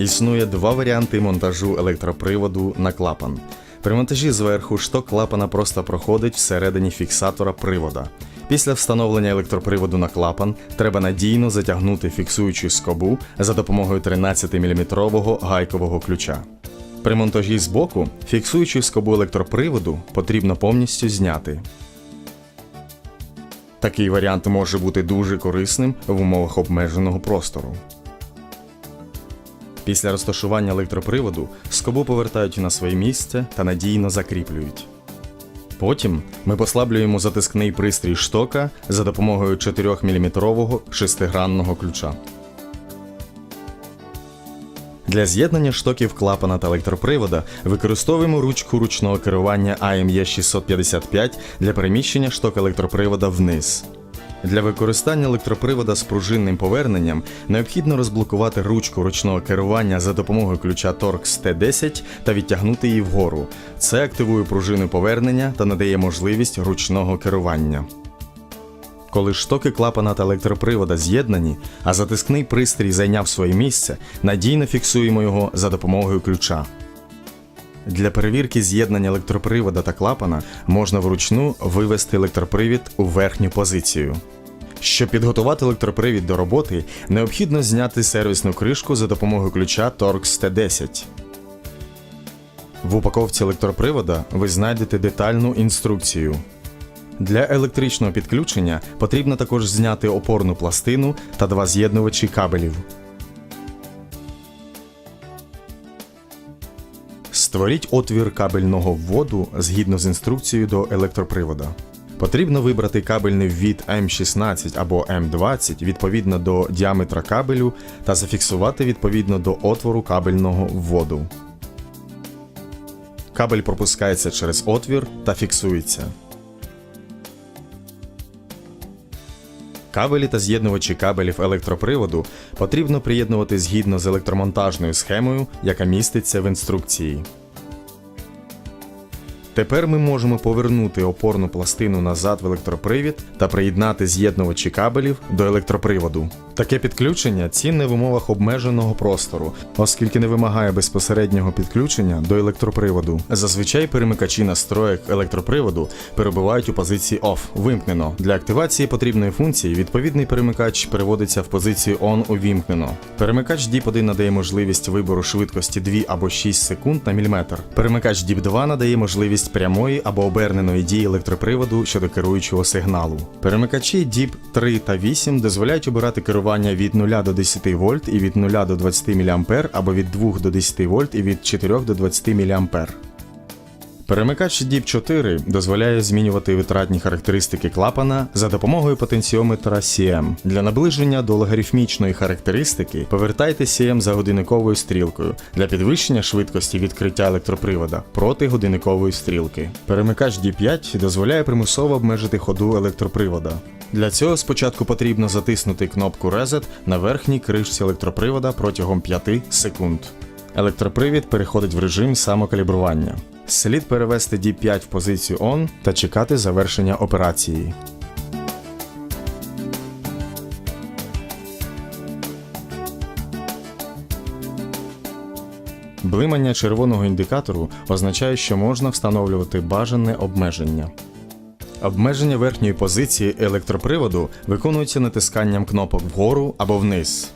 Існує два варіанти монтажу електроприводу на клапан. При монтажі зверху шток клапана просто проходить всередині фіксатора привода. Після встановлення електроприводу на клапан треба надійно затягнути фіксуючу скобу за допомогою 13-мм гайкового ключа. При монтажі збоку фіксуючу скобу електроприводу потрібно повністю зняти. Такий варіант може бути дуже корисним в умовах обмеженого простору. Після розташування електроприводу скобу повертають на своє місце та надійно закріплюють. Потім ми послаблюємо затискний пристрій штока за допомогою 4-мм шестигранного ключа. Для з'єднання штоків клапана та електропривода використовуємо ручку ручного керування AME 655 для переміщення шток електропривода вниз. Для використання електропривода з пружинним поверненням необхідно розблокувати ручку ручного керування за допомогою ключа Torx T10 та відтягнути її вгору. Це активує пружину повернення та надає можливість ручного керування. Коли штоки клапана та електропривода з'єднані, а затискний пристрій зайняв своє місце, надійно фіксуємо його за допомогою ключа. Для перевірки з'єднання електропривода та клапана можна вручну вивести електропривід у верхню позицію. Щоб підготувати електропривід до роботи, необхідно зняти сервісну кришку за допомогою ключа Torx T10. В упаковці електропривода ви знайдете детальну інструкцію. Для електричного підключення потрібно також зняти опорну пластину та два з'єднувачі кабелів. Створіть отвір кабельного вводу згідно з інструкцією до електропривода. Потрібно вибрати кабельний ввід М16 або М20 відповідно до діаметра кабелю та зафіксувати відповідно до отвору кабельного вводу. Кабель пропускається через отвір та фіксується. Кабелі та з'єднувачі кабелів електроприводу потрібно приєднувати згідно з електромонтажною схемою, яка міститься в інструкції. Тепер ми можемо повернути опорну пластину назад в електропривід та приєднати з'єднувачі кабелів до електроприводу. Таке підключення цінне в умовах обмеженого простору, оскільки не вимагає безпосереднього підключення до електроприводу. Зазвичай перемикачі настроєк електроприводу перебувають у позиції OFF вимкнено. Для активації потрібної функції відповідний перемикач переводиться в позицію ON увімкнено. Перемикач DIP 1 надає можливість вибору швидкості 2 або 6 секунд на міліметр. Перемикач DIP 2 надає можливість прямої або оберненої дії електроприводу щодо керуючого сигналу. Перемикачі DIP 3 та 8 дозволяють обирати керування від 0 до 10 вольт і від 0 до 20 мА або від 2 до 10 вольт і від 4 до 20 мА. Перемикач DIP 4 дозволяє змінювати витратні характеристики клапана за допомогою потенціометра CM. Для наближення до логарифмічної характеристики повертайте CM за годинниковою стрілкою для підвищення швидкості відкриття електропривода проти годинникової стрілки. Перемикач DIP 5 дозволяє примусово обмежити ходу електропривода. Для цього спочатку потрібно затиснути кнопку Reset на верхній кришці електропривода протягом 5 секунд. Електропривід переходить в режим самокалібрування. Слід перевести D5 в позицію ON та чекати завершення операції. Блимання червоного індикатору означає, що можна встановлювати бажане обмеження. Обмеження верхньої позиції електроприводу виконується натисканням кнопок вгору або вниз.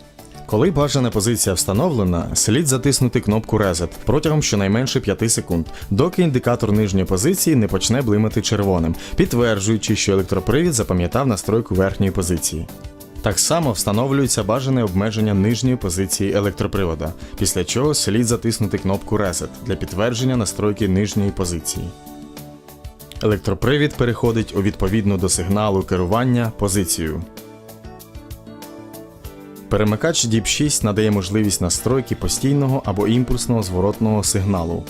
Коли бажана позиція встановлена, слід затиснути кнопку Reset протягом щонайменше 5 секунд, доки індикатор нижньої позиції не почне блимати червоним, підтверджуючи, що електропривід запам'ятав настройку верхньої позиції. Так само встановлюється бажане обмеження нижньої позиції електропривода, після чого слід затиснути кнопку Reset для підтвердження настройки нижньої позиції. Електропривід переходить у відповідну до сигналу керування позицію. Перемикач DIP 6 надає можливість настройки постійного або імпульсного зворотного сигналу.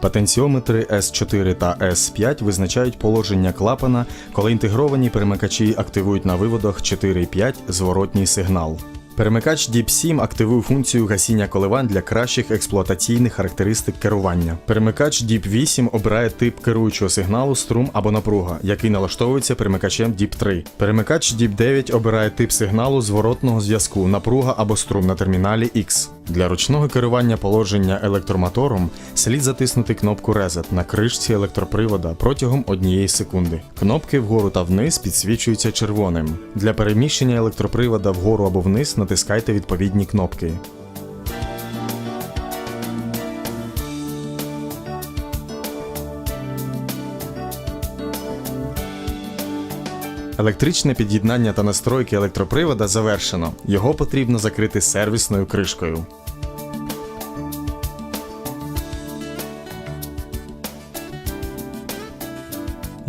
Потенціометри S4 та S5 визначають положення клапана, коли інтегровані перемикачі активують на виводах 4-5 зворотній сигнал. Перемикач DIP 7 активує функцію гасіння коливань для кращих експлуатаційних характеристик керування. Перемикач DIP 8 обирає тип керуючого сигналу, струм або напруга, який налаштовується перемикачем DIP 3. Перемикач DIP 9 обирає тип сигналу зворотного зв'язку, напруга або струм на терміналі X. Для ручного керування положення електромотором слід затиснути кнопку Reset на кришці електропривода протягом однієї секунди. Кнопки вгору та вниз підсвічуються червоним. Для переміщення електропривода вгору або вниз натискайте відповідні кнопки. Електричне під'єднання та настройки електропривода завершено. Його потрібно закрити сервісною кришкою.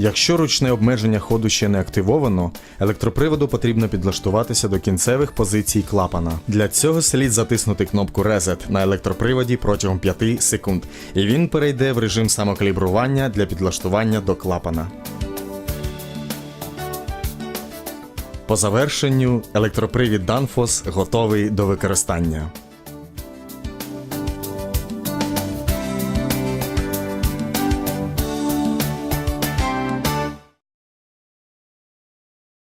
Якщо ручне обмеження ходу ще не активовано, електроприводу потрібно підлаштуватися до кінцевих позицій клапана. Для цього слід затиснути кнопку Reset на електроприводі протягом 5 секунд, і він перейде в режим самокалібрування для підлаштування до клапана. По завершенню електропривід Danfoss готовий до використання.